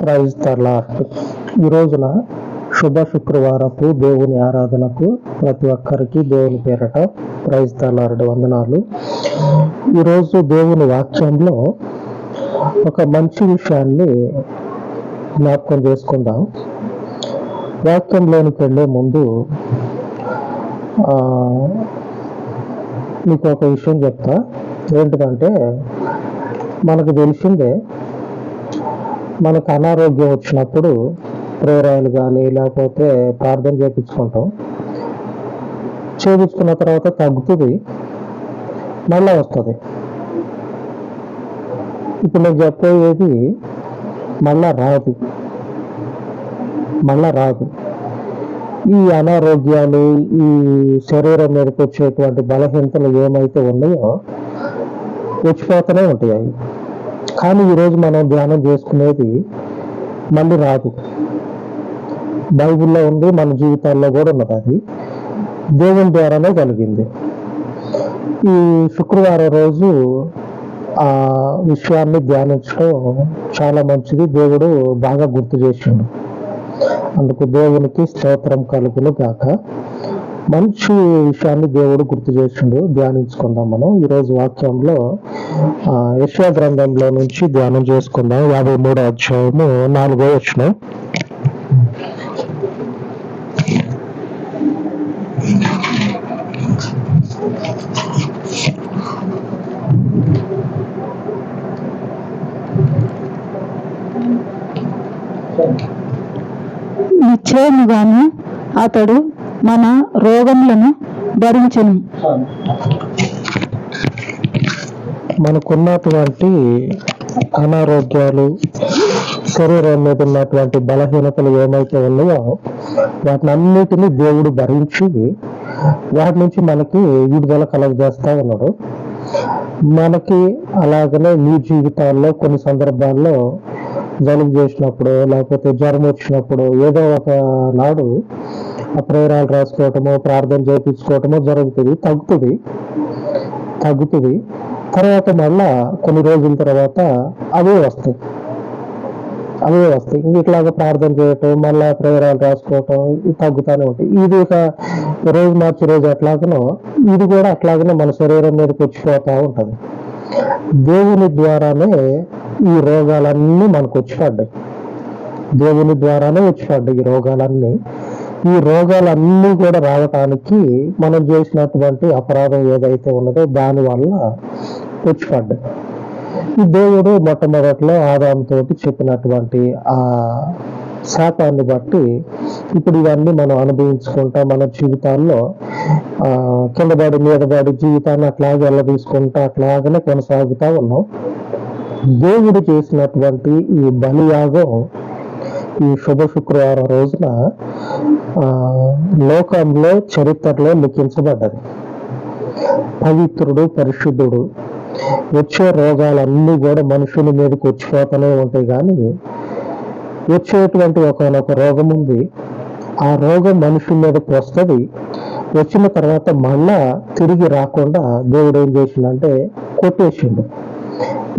Praise last ఈ రోజున శుభ శుక్రవారపు దేవుని ఆరాధనకు ప్రతి ఒక్కరికి దేవుని పేరట ప్రైజ్ తలారడు వందనాలు. ఈరోజు దేవుని వాక్యంలో ఒక మంచి విషయాన్ని జ్ఞాపకం చేసుకుందాం. వాక్యంలోనికి వెళ్ళే ముందు మీకు ఒక విషయం చెప్తా. ఏంటిదంటే మనకు తెలిసిందే మనకు అనారోగ్యం వచ్చినప్పుడు ప్రేరాయలు కానీ లేకపోతే ప్రార్థన చేయించుకుంటాం చేయించుకున్న తర్వాత తగ్గుతుంది మళ్ళా వస్తుంది. ఇప్పుడు నేను చెప్పేది మళ్ళా రాదు. మళ్ళా రాదు. ఈ అనారోగ్యాలు ఈ శరీరం మీదకి వచ్చేటువంటి బలహీనతలు ఏమైతే ఉన్నాయో వచ్చిపోతూనే ఉంటాయి అవి. కానీ ఈరోజు మనం ధ్యానం చేసుకునేది మళ్ళీ రాదు. బైబిల్లో ఉంది మన జీవితాల్లో కూడా ఉన్నది అది. దేవుని ద్వారానే కలిగింది. ఈ శుక్రవారం రోజు ఆ విషయాన్ని ధ్యానించడం చాలా మంచిది. దేవుడు బాగా గుర్తు చేసిండు. అందుకు దేవునికి స్తోత్రం కలుగును కాక మంచి విషయాన్ని దేవుడు గుర్తు చేసిండు. ధ్యానించుకుందాం మనం. ఈరోజు వాక్యంలో ఆ, గ్రంథంలో నుంచి ధ్యానం చేసుకుందాం. యాభై మూడో అధ్యాయము నాలుగో వచ్చిన నిశ్చయముగాను అతడు మన రోగములను భరించను. మనకున్నటువంటి అనారోగ్యాలు శరీరం మీద ఉన్నటువంటి బలహీనతలు ఏమైతే ఉన్నాయో వాటిని అన్నిటినీ దేవుడు భరించి వాటి నుంచి మనకి విడుదల కలగజేస్తా ఉన్నాడు. మనకి అలాగనే మీ జీవితాల్లో కొన్ని సందర్భాల్లో జలుబు చేసినప్పుడు లేకపోతే జ్వరం వచ్చినప్పుడు ఏదో ఒక నాడు ప్రేరాలు రాసుకోవటమో ప్రార్థన చేయించుకోవటమో జరుగుతుంది తగ్గుతుంది తగ్గుతుంది. తర్వాత మళ్ళా కొన్ని రోజుల తర్వాత అవే వస్తాయి. అవే వస్తాయి. ఇట్లాగా ప్రార్థన చేయటం మళ్ళా ప్రేరాలు రాసుకోవటం ఇది తగ్గుతానే ఉంటాయి. ఇది ఒక రోజు మార్చి రోజు అట్లాగనో ఇది కూడా అట్లాగనే మన శరీరం మీదకి వచ్చిపోతా ఉంటుంది. దేవుని ద్వారానే ఈ రోగాలన్నీ మనకు వచ్చి పడ్డాయి దేవుని ద్వారానే వచ్చి పడ్డాయి ఈ రోగాలన్నీ. ఈ రోగాలన్నీ కూడా రావటానికి మనం చేసినటువంటి అపరాధం ఏదైతే ఉన్నదో దాని వల్ల వచ్చి ఈ దేవుడు మొట్టమొదట్లో ఆదాంతో చెప్పినటువంటి ఆ శాపాన్ని బట్టి ఇప్పుడు ఇవన్నీ మనం అనుభవించుకుంటా మన జీవితాల్లో ఆ కిందపడి మీదపడి జీవితాన్ని అట్లాగే వెళ్ళ తీసుకుంటా అట్లాగనే కొనసాగుతా ఉన్నాం. దేవుడు చేసినటువంటి ఈ బలియాగం ఈ శుభ శుక్రవారం రోజున లోకంలో చరిత్రలో లిఖించబడ్డది. పవిత్రుడు పరిశుద్ధుడు. వచ్చే రోగాలన్నీ కూడా మనుషుల మీదకి వచ్చిపోతూనే ఉంటాయి కానీ వచ్చేటువంటి ఒకనొక రోగం ఉంది. ఆ రోగం మనుషుల మీదకి వస్తుంది. వచ్చిన తర్వాత మళ్ళా తిరిగి రాకుండా దేవుడు ఏం చేసిండంటే కొట్టేసిండు.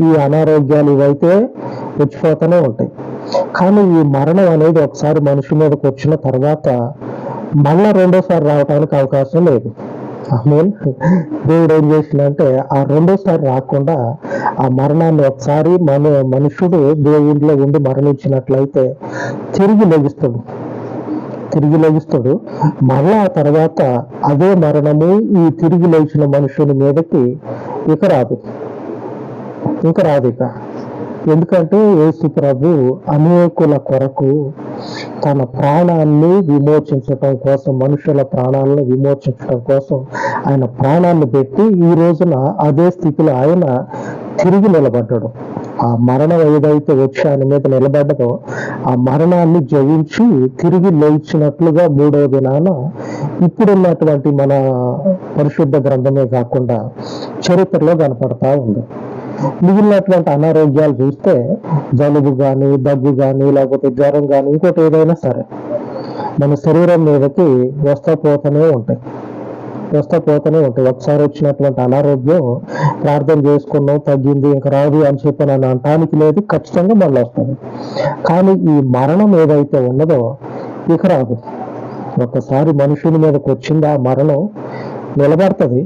ఈ అనారోగ్యాలు ఇవైతే వచ్చిపోతూనే ఉంటాయి. కానీ ఈ మరణం అనేది ఒకసారి మనిషి మీదకి వచ్చిన తర్వాత మళ్ళా రెండోసారి రావడానికి అవకాశం లేదు. మీన్ దేవుడు ఏం చేసిందంటే ఆ రెండోసారి రాకుండా ఆ మరణాన్ని ఒకసారి మన మనుషుడు దేవుడిలో ఉండి మరణించినట్లయితే తిరిగి లభిస్తాడు తిరిగి లెగిస్తాడు. మళ్ళా ఆ తర్వాత అదే మరణము ఈ తిరిగి లేచిన మనుషుని మీదకి ఇక రాదు. ఇక రాదు ఇక. ఎందుకంటే యేసు ప్రభు అనేకుల కొరకు తన ప్రాణాన్ని విమోచించటం కోసం మనుషుల ప్రాణాలను విమోచించటం కోసం ఆయన ప్రాణాన్ని పెట్టి ఈ రోజున అదే స్థితిలో ఆయన తిరిగి నిలబడ్డాడు. ఆ మరణం ఏదైతే వచ్చి ఆయన మీద నిలబడ్డదో ఆ మరణాన్ని జయించి తిరిగి లేచినట్లుగా మూడవ దినాన ఇప్పుడున్నటువంటి మన పరిశుద్ధ గ్రంథమే కాకుండా చరిత్రలో కనపడతా ఉంది. మిగిలినటువంటి అనారోగ్యాలు చూస్తే జలుబు కానీ దగ్గు కానీ లేకపోతే జ్వరం కానీ ఇంకోటి ఏదైనా సరే మన శరీరం మీదకి వస్తా పోతూనే ఉంటాయి. వస్తా పోతూనే ఉంటాయి. ఒకసారి వచ్చినటువంటి అనారోగ్యం ప్రార్థన చేసుకున్నాం తగ్గింది ఇంకా రాదు అని చెప్పి నన్ను అనటానికి లేదు ఖచ్చితంగా మళ్ళీ వస్తుంది. కానీ ఈ మరణం ఏదైతే ఉన్నదో ఇక రాదు. ఒకసారి మనుషుల మీదకి వచ్చింది ఆ మరణం నిలబడుతుంది.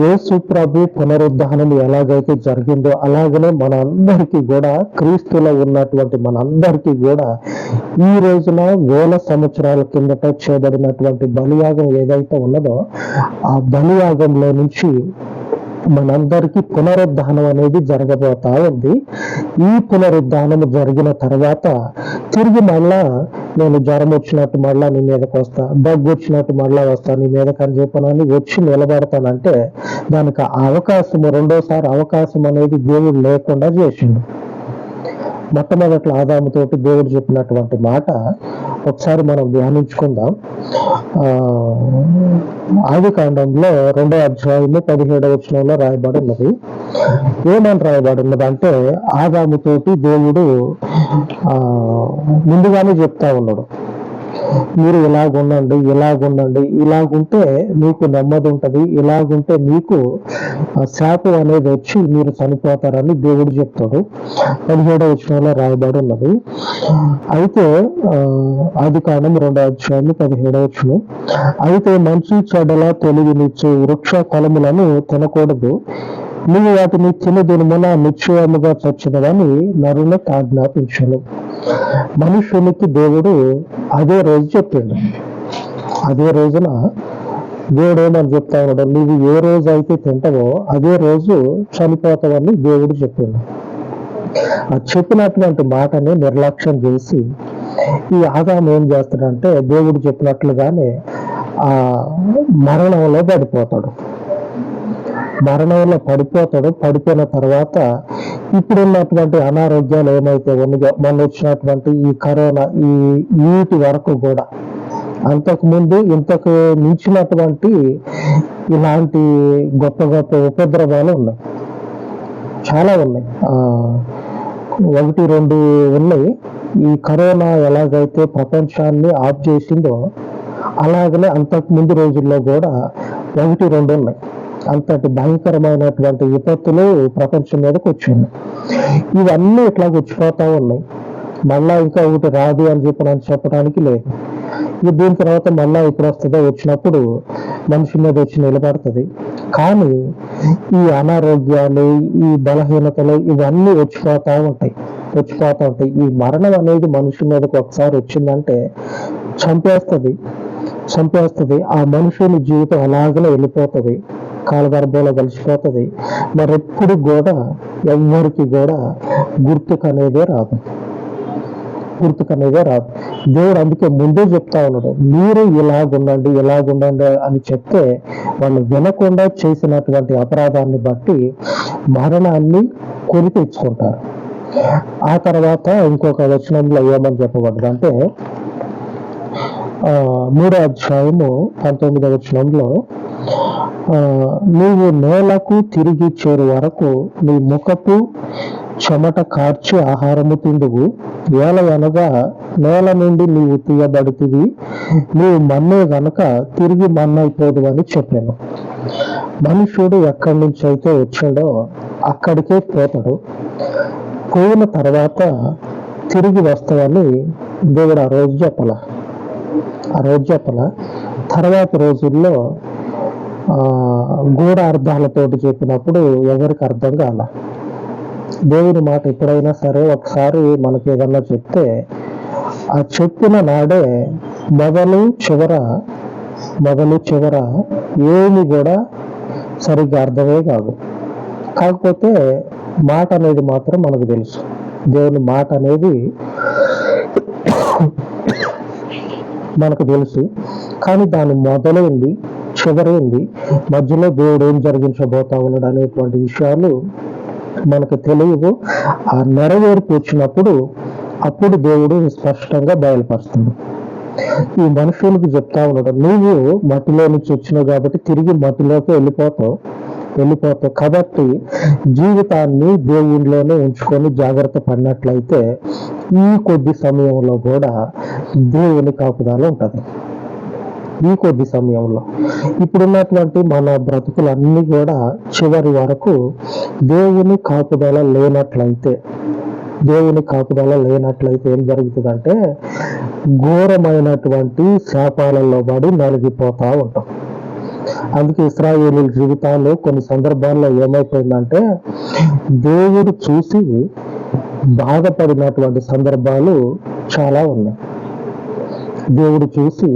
యేసు ప్రభు పునరుద్ధానం ఎలాగైతే జరిగిందో అలాగనే మన అందరికీ కూడా క్రీస్తులో ఉన్నటువంటి మనందరికీ కూడా ఈ రోజున వేల సంవత్సరాల కిందట చేయబడినటువంటి బలియాగం ఏదైతే ఉన్నదో ఆ బలియాగంలో నుంచి మనందరికీ పునరుద్ధానం అనేది జరగబోతా ఉంది. ఈ పునరుద్ధానం జరిగిన తర్వాత తిరిగి మళ్ళా నేను జ్వరం వచ్చినట్టు మళ్ళా నీ మీదకి వస్తా దగ్గు వచ్చినట్టు మళ్ళా వస్తా నీ మీదకి అని చెప్పనని వచ్చి నిలబడతానంటే దానికి ఆ అవకాశం రెండోసారి అవకాశం అనేది దేవుడు లేకుండా చేసిండు. మొట్టమొదట్లో ఆదాముతోటి దేవుడు చెప్పినటువంటి మాట ఒకసారి మనం ధ్యానించుకుందాం. ఆది కాండంలో రెండో అధ్యాయము పదిహేడవ వచనంలో రాయబడి ఉన్నది. ఏమని రాయబడి ఉన్నది అంటే ఆదాముతోటి దేవుడు ముందుగానే చెప్తా ఉన్నాడు. మీరు ఇలాగుండండి ఇలాగుండండి. ఇలాగుంటే మీకు నెమ్మది ఉంటుంది ఇలాగుంటే మీకు శాపం అనేది వచ్చి మీరు చనిపోతారని దేవుడు చెప్తాడు. పదిహేడవ వచనంలో రాయబడి ఉన్నది. అయితే అది ఆది రెండో అధ్యాయం పదిహేడవ వచనం. అయితే మంచి చెడ్డల తెలివినిచ్చే వృక్ష ఫలములను తినకూడదు. నువ్వు వాటిని తినదినమున నిశ్చయముగా చచ్చినవని నరులకు ఆజ్ఞాపించను. మనుషునికి దేవుడు అదే రోజు చెప్పిండు. అదే రోజున దేవుడు ఏమని చెప్తా ఉన్నాడు? నువ్వు ఏ రోజు అయితే తింటావో అదే రోజు చనిపోతావని దేవుడు చెప్పిండు. ఆ చెప్పినటువంటి మాటని నిర్లక్ష్యం చేసి ఈ ఆదాం ఏం చేస్తాడంటే దేవుడు చెప్పినట్లుగానే ఆ మరణంలో పడిపోతాడు. మరణంలో పడిపోతాడు. పడిపోయిన తర్వాత ఇప్పుడున్నటువంటి అనారోగ్యాలు ఏమైతే ఉన్నాయో మొన్న వచ్చినటువంటి ఈ కరోనా ఈ వీటి వరకు కూడా. అంతకు ముందు ఇంతకు మించినటువంటి ఇలాంటి గొప్ప గొప్ప ఉపద్రవాలు ఉన్నాయి. చాలా ఉన్నాయి. ఆ, ఒకటి రెండు ఉన్నాయి. ఈ కరోనా ఎలాగైతే ప్రపంచాన్ని ఆఫ్ చేసిందో అలాగనే అంతకు ముందు రోజుల్లో కూడా ఒకటి రెండు ఉన్నాయి. అంతటి భయంకరమైనటువంటి విపత్తులు ప్రపంచం మీదకి వచ్చింది ఇవన్నీ ఇట్లా వచ్చిపోతా ఉన్నాయి. మళ్ళా ఇంకా ఒకటి రాదు అని చెప్పి నన్ను చెప్పడానికి లేదు. ఇది దీని తర్వాత మళ్ళా ఇప్పుడు వస్తుందో? వచ్చినప్పుడు మనిషి మీద వచ్చి నిలబడుతుంది. కానీ ఈ అనారోగ్యాలు ఈ బలహీనతలు ఇవన్నీ వచ్చిపోతా ఉంటాయి. వచ్చిపోతా ఉంటాయి. ఈ మరణం అనేది మనిషి మీదకి ఒకసారి వచ్చిందంటే చంపేస్తుంది. చంపేస్తుంది. ఆ మనుషుని జీవితం అలాగనే వెళ్ళిపోతుంది. కాలగర్భంలో కలిసిపోతుంది. మరి ఎప్పుడు కూడా ఎవ్వరికి కూడా గుర్తుకనేదే రాదు. గుర్తుకనేదే రాదు. దేవుడు అందుకే ముందే చెప్తా ఉన్నాడు మీరు ఇలాగుండండి ఇలాగుండండి అని చెప్తే వాళ్ళు వినకుండా చేసినటువంటి అపరాధాన్ని బట్టి మరణాన్ని కొని తెచ్చుకుంటారు. ఆ తర్వాత ఇంకొక వచనంలో ఏమని చెప్పబడ్డది అంటే ఆ, మూడో అధ్యాయము పంతొమ్మిదవ వచనంలో నీవు నేలకు తిరిగి చేరు వరకు నీ ముఖపు చెమట కార్చి ఆహారము తిందువు. వేల అనగా నేల నుండి నీవు తీయబడుతుంది నీవు మన్నే గనక తిరిగి మన్నైపోదు అని చెప్పాను. మనుషుడు ఎక్కడి నుంచి అయితే వచ్చాడో అక్కడికే పోతాడు. పోయిన తర్వాత తిరిగి వస్తావని దేవుడు ఆ రోజు చెప్పాల. ఆ రోజు చెప్పాల. తర్వాత రోజుల్లో గూఢ అర్థాలతోటి చెప్పినప్పుడు ఎవరికి అర్థం కాల. దేవుని మాట ఎప్పుడైనా సరే ఒకసారి మనకి ఏదన్నా చెప్తే ఆ చెప్పిన నాడే మొదలు చివర మొదలు చివర ఏమి కూడా సరిగ్గా అర్థమే కాదు. కాకపోతే మాట అనేది మాత్రం మనకు తెలుసు. దేవుని మాట అనేది మనకు తెలుసు. కానీ దాని మొదలైంది చివరైంది మధ్యలో దేవుడు ఏం జరిగించబోతా ఉన్నాడు అనేటువంటి విషయాలు మనకు తెలియవు. ఆ నెరవేర్పు వచ్చినప్పుడు అప్పుడు దేవుడు స్పష్టంగా బయలుపరుస్తుంది ఈ మనుషులకు చెప్తా ఉన్నాడు నువ్వు మట్టిలో నుంచి వచ్చినావు కాబట్టి తిరిగి మట్టిలోకి వెళ్ళిపోతావు వెళ్ళిపోతావు కాబట్టి జీవితాన్ని దేవుడిలోనే ఉంచుకొని జాగ్రత్త పడినట్లయితే ఈ కొద్ది సమయంలో కూడా దేవుని కాపుదాలు ఉంటుంది. ఈ కొద్ది సమయంలో. ఇప్పుడున్నటువంటి మన బ్రతుకులన్నీ కూడా చివరి వరకు దేవుని కాపుదల లేనట్లయితే దేవుని కాపుదల లేనట్లయితే ఏం జరుగుతుందంటే ఘోరమైనటువంటి శాపాలలో పడి నలిగిపోతా ఉంటాం. అందుకే ఇస్రాయేలీల జీవితాల్లో కొన్ని సందర్భాల్లో ఏమైపోయిందంటే దేవుడు చూసి బాధపడినటువంటి సందర్భాలు చాలా ఉన్నాయి. దేవుడు చూసి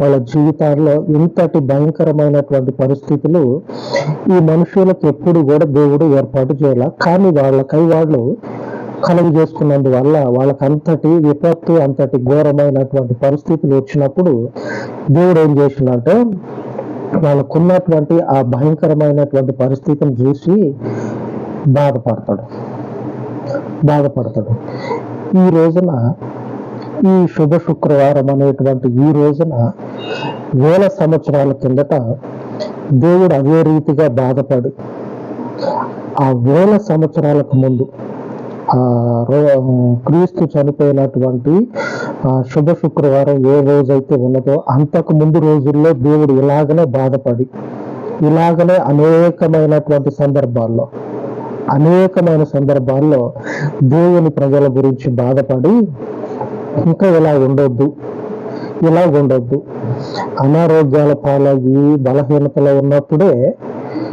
వాళ్ళ జీవితాల్లో ఇంతటి భయంకరమైనటువంటి పరిస్థితులు ఈ మనుషులకు ఎప్పుడు కూడా దేవుడు ఏర్పాటు చేయాల. కానీ వాళ్ళకై వాళ్ళు కలుగు చేసుకున్నందువల్ల వాళ్ళకి అంతటి విపత్తు అంతటి ఘోరమైనటువంటి పరిస్థితులు వచ్చినప్పుడు దేవుడు ఏం చేసిందంటే వాళ్ళకున్నటువంటి ఆ భయంకరమైనటువంటి పరిస్థితిని చూసి బాధపడతాడు. బాధపడతాడు. ఈ రోజున ఈ శుభ శుక్రవారం అనేటువంటి ఈ రోజున వేల సంవత్సరాల కిందట దేవుడు అదే రీతిగా బాధపడి. ఆ వేల సంవత్సరాలకు ముందు ఆ క్రీస్తు చనిపోయినటువంటి ఆ శుభ శుక్రవారం ఏ రోజైతే ఉన్నదో అంతకు ముందు రోజుల్లో దేవుడు ఇలాగనే బాధపడి ఇలాగనే అనేకమైనటువంటి సందర్భాల్లో అనేకమైన సందర్భాల్లో దేవుని ప్రజల గురించి బాధపడి ఇంకా ఇలా ఉండొద్దు. ఇలా ఉండొద్దు. అనారోగ్యాల పాలయ్యి బలహీనతలో ఉన్నప్పుడే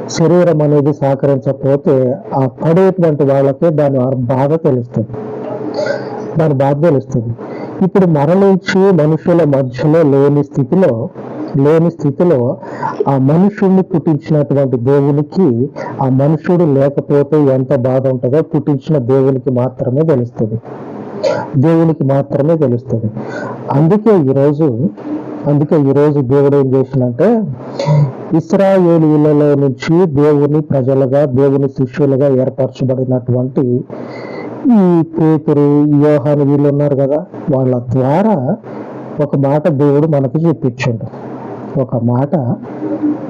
శరీరం అనేది సహకరించకపోతే ఆ పడేటువంటి వాళ్ళకే దాని బాధ తెలుస్తుంది. దాని బాధ తెలుస్తుంది. ఇప్పుడు మరణించి మనుషుల మధ్యలో లేని స్థితిలో లేని స్థితిలో ఆ మనుషుడిని పుట్టించినటువంటి దేవునికి ఆ మనుషుడు లేకపోతే ఎంత బాధ ఉంటుందో పుట్టించిన దేవునికి మాత్రమే తెలుస్తుంది. దేవునికి మాత్రమే తెలుస్తుంది. అందుకే ఈరోజు అందుకే ఈరోజు దేవుడు ఏం చేసినంటే ఇస్రాయేలీలలో నుంచి దేవుని ప్రజలుగా దేవుని శిష్యులుగా ఏర్పరచబడినటువంటి ఈ పేతురు యోహాను వీళ్ళు ఉన్నారు కదా వాళ్ళ ద్వారా ఒక మాట దేవుడు మనకి చెప్పించండు. ఒక మాట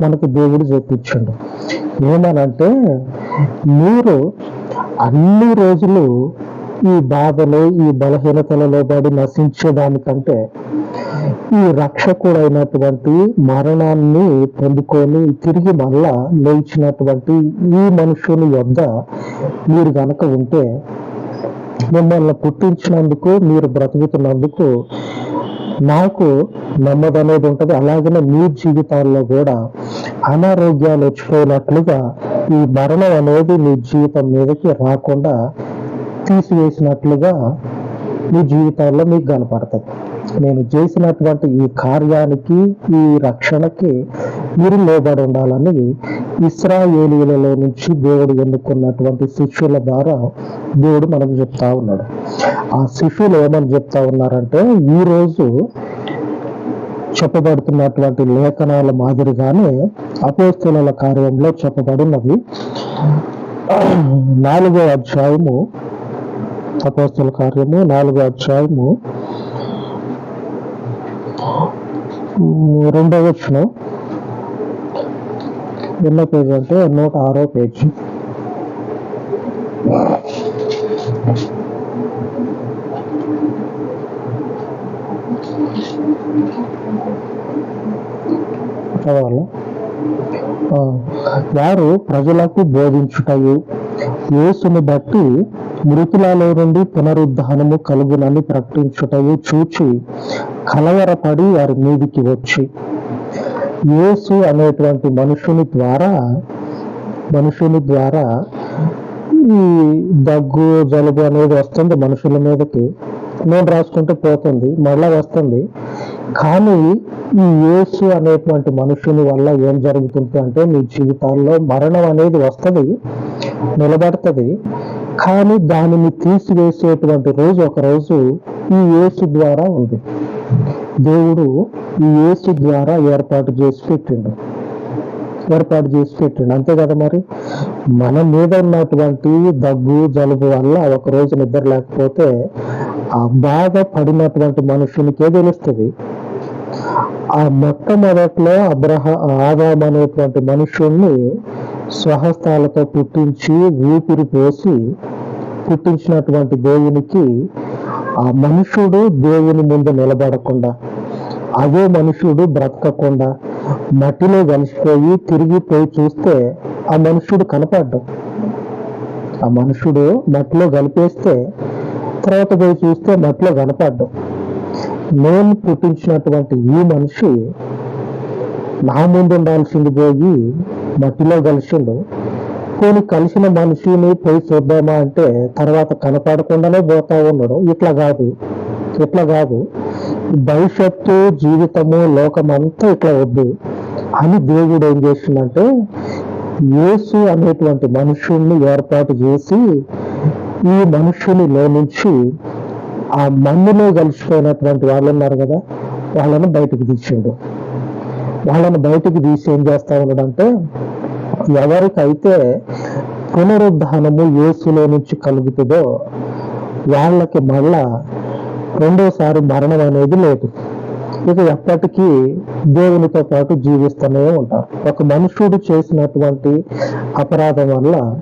మనకి దేవుడు చెప్పించండు. ఏమనంటే మీరు అన్ని రోజులు ఈ బాధలు ఈ బలహీనతలలో పడి నశించేదానికంటే ఈ రక్షకుడైనటువంటి మరణాన్ని పొందుకొని తిరిగి మళ్ళా లేచినటువంటి ఈ మనుషుని యొద్ద మీరు గనక ఉంటే మిమ్మల్ని పుట్టించినందుకు మీరు బ్రతుకుతున్నందుకు నాకు నెమ్మది అనేది ఉంటుంది. అలాగనే మీ జీవితాల్లో కూడా అనారోగ్యాలు వచ్చిపోయినట్లుగా ఈ మరణం అనేది మీ జీవితం మీదకి రాకుండా తీసివేసినట్లుగా మీ జీవితాల్లో మీకు కనపడుతుంది నేను చేసినటువంటి ఈ కార్యానికి ఈ రక్షణకి మీరు లోబడి ఉండాలని ఇస్రాయేలీలలో నుంచి దేవుడు ఎన్నుకున్నటువంటి శిష్యుల ద్వారా దేవుడు మనకు చెప్తా ఉన్నాడు. ఆ శిష్యులు ఏమని చెప్తా ఉన్నారంటే ఈ రోజు చెప్పబడుతున్నటువంటి లేఖనాల మాదిరిగానే అపోస్తుల కార్యంలో చెప్పబడినది నాలుగో అధ్యాయము అపోస్తుల కార్యము నాలుగో అధ్యాయము. రెండవ వచ్చిన ఎన్నో పేజీ అంటే నూట ఆరో పేజీ. చదవాలి? వారు ప్రజలకు బోధించుటయు. యేసుని బట్టి మృతులలో నుండి పునరుద్ధానము కలుగునని ప్రకటించుటయు చూచి కలవరపడి వారి మీదికి వచ్చి. యేసు అనేటువంటి మనుషుని ద్వారా మనుషుని ద్వారా ఈ దగ్గు జలుబు అనేది వస్తుంది మనుషుల మీదకి. నేను రాసుకుంటే పోతుంది మళ్ళా వస్తుంది. కానీ ఈ యేసు అనేటువంటి మనుషుని వల్ల ఏం జరుగుతుంది అంటే మీ జీవితాల్లో మరణం అనేది వస్తుంది నిలబడుతుంది. కానీ దానిని తీసివేసేటువంటి రోజు ఒక రోజు ఈ యేసు ద్వారా ఉంది. దేవుడు ఈ యేసు ద్వారా ఏర్పాటు చేసి పెట్టిండు. ఏర్పాటు చేసి పెట్టిండు. అంతే కదా మరి? మన మీద ఉన్నటువంటి దగ్గు జలుబు వల్ల ఒక రోజు నిద్ర లేకపోతే ఆ బాధ పడినటువంటి మనుషునికే తెలుస్తుంది ఆ మొట్టమొదట్లో అబ్రహ ఆదాం అనేటువంటి మనుషుల్ని స్వహస్తాలతో పుట్టించి ఊపిరి పోసి పుట్టించినటువంటి దేవునికి ఆ మనుషుడు దేవుని ముందు నిలబడకుండా అదే మనుషుడు బ్రతకకుండా మట్టిలో కలిసిపోయి తిరిగి పోయి చూస్తే ఆ మనుషుడు కనపడ్డం. ఆ మనుషుడు మట్టిలో కలిపేస్తే తర్వాత పోయి చూస్తే మట్టిలో కనపడ్డం. నేను పుట్టించినటువంటి ఈ మనిషి నా ముందు ఉండాల్సింది పోయి మట్టిలో కలిసిండు. పోనీ కలిసిన మనిషిని పోయి చూద్దామా అంటే తర్వాత కనపడకుండానే పోతా ఉండడం ఇట్లా కాదు. ఇట్లా కాదు. భవిష్యత్తు జీవితము లోకం అంతా ఇట్లా వద్దు. అని దేవుడు ఏం చేసిందంటే యేసు అనేటువంటి మనుషుల్ని ఏర్పాటు చేసి ఈ మనుషునిలో నుంచి ఆ మన్నులో కలిసిపోయినటువంటి వాళ్ళు ఉన్నారు కదా వాళ్ళని బయటకు తీసిండు. వాళ్ళని బయటకు తీసి ఏం చేస్తా ఉన్నాడంటే ఎవరికైతే పునరుద్ధానము యేసులో నుంచి కలుగుతుందో వాళ్ళకి మళ్ళా రెండోసారి మరణం అనేది లేదు. ఇక ఎప్పటికీ దేవునితో పాటు జీవిస్తూనే ఉంటారు. ఒక మనుషుడు చేసినటువంటి అపరాధం వల్ల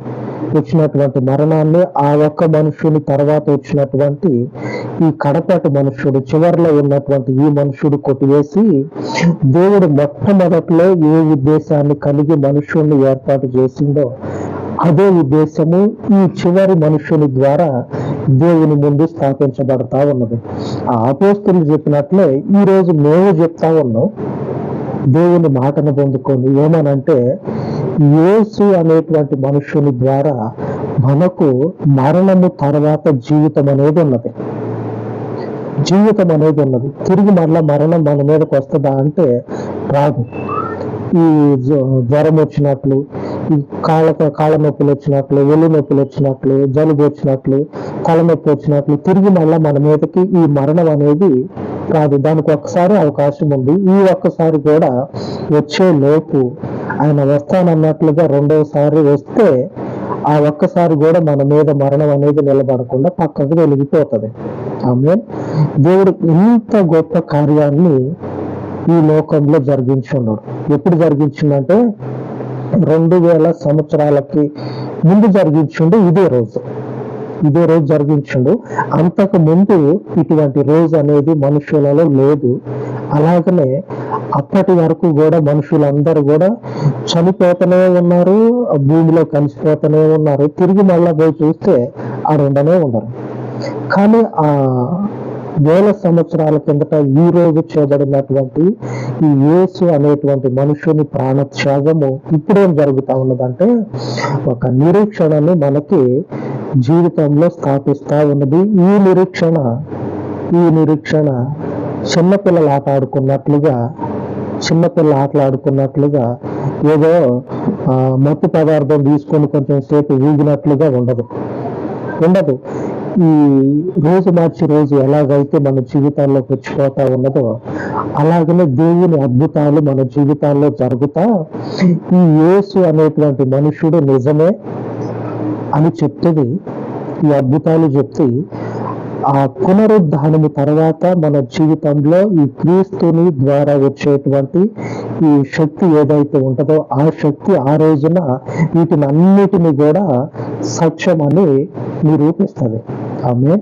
వచ్చినటువంటి మరణాన్ని ఆ ఒక్క మనుషుని తర్వాత వచ్చినటువంటి ఈ కడపటి మనుషుడు చివరిలో ఉన్నటువంటి ఈ మనుషుడు కొట్టివేసి దేవుడు మొట్టమొదట్లో ఏ ఉద్దేశాన్ని కలిగి మనుషుల్ని ఏర్పాటు చేసిందో అదే ఉద్దేశము ఈ చివరి మనుషుని ద్వారా దేవుని ముందు స్థాపించబడతా ఉన్నది. ఆ అపోస్తులు చెప్పినట్లే ఈ రోజు మేము చెప్తా ఉన్నాం దేవుని మాటను పొందుకొని ఏమనంటే యేసు అనేటువంటి మనుషుని ద్వారా మనకు మరణము తర్వాత జీవితం అనేది ఉన్నది. జీవితం అనేది ఉన్నది. తిరిగి మరలా మరణం మన మీదకి వస్తుందా అంటే రాదు. ఈ జ్వరం వచ్చినట్లు ఈ కాళ్ళ కాళ్ళ నొప్పులు వచ్చినట్లు ఒళ్ళు నొప్పులు వచ్చినట్లు జలుబు వచ్చినట్లు తలనొప్పి వచ్చినట్లు తిరిగి మళ్ళా మన మీదకి ఈ మరణం అనేది కాదు దానికి ఒక్కసారి అవకాశం ఉంది. ఈ ఒక్కసారి కూడా వచ్చే లోపు ఆయన వస్తానన్నట్లుగా రెండవసారి వస్తే ఆ ఒక్కసారి కూడా మన మీద మరణం అనేది నిలబడకుండా పక్కకు వెలిగిపోతుంది. ఆమె దేవుడు ఇంత గొప్ప కార్యాన్ని ఈ లోకంలో జరిగించున్నాడు. ఎప్పుడు జరిగించిందంటే రెండు వేల సంవత్సరాలకి ముందు జరిగించుండే ఇదే రోజు. ఇదే రోజు జరిగించిండు. అంతకు ముందు ఇటువంటి రోజు అనేది మనుషులలో లేదు. అలాగనే అప్పటి వరకు కూడా మనుషులందరూ కూడా చనిపోతూనే ఉన్నారు ఆ భూమిలో కలిసిపోతూనే ఉన్నారు. తిరిగి మళ్ళా పోయి చూస్తే ఆ రెండనే ఉన్నారు కానీ ఆ వేల సంవత్సరాల కిందట ఈ రోజు చేయబడినటువంటి ఈ యేసు అనేటువంటి మనుషుని ప్రాణత్యాగము ఇప్పుడేం జరుగుతా ఉన్నదంటే ఒక నిరీక్షణని మనకి జీవితంలో స్థాపిస్తా ఉన్నది. ఈ నిరీక్షణ ఈ నిరీక్షణ చిన్నపిల్లలు ఆట ఆడుకున్నట్లుగా చిన్నపిల్ల ఆటలాడుకున్నట్లుగా ఏదో ఆ, మత్తు పదార్థం తీసుకొని కొంచెం సేపు ఊగినట్లుగా ఉండదు. ఉండదు. ఈ రోజు మార్చి రోజు ఎలాగైతే మన జీవితాల్లోకి వచ్చిపోతా ఉన్నదో అలాగనే దేవుని అద్భుతాలు మన జీవితాల్లో జరుగుతా ఈ యేసు అనేటువంటి మనుషుడు నిజమే. అని చెప్తుంది. ఈ అద్భుతాలు చెప్తే ఆ పునరుద్ధానము తర్వాత మన జీవితంలో ఈ క్రీస్తుని ద్వారా వచ్చేటువంటి ఈ శక్తి ఏదైతే ఉంటుందో ఆ శక్తి ఆ రోజున వీటిని అన్నిటిని కూడా సత్యమని నిరూపిస్తుంది. ఆమె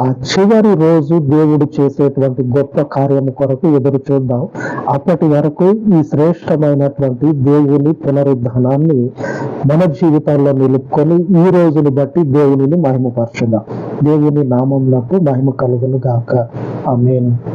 ఆ చివరి రోజు దేవుడు చేసేటువంటి గొప్ప కార్యము కొరకు ఎదురు చూద్దాం. అప్పటి వరకు ఈ శ్రేష్టమైనటువంటి దేవుని పునరుద్ధానాన్ని మన జీవితాల్లో నిలుపుకొని ఈ రోజుని బట్టి దేవునిని మహిమపరచుదాం దేవుని నామంలో మహిమ కలుగును గాక ఆమెను.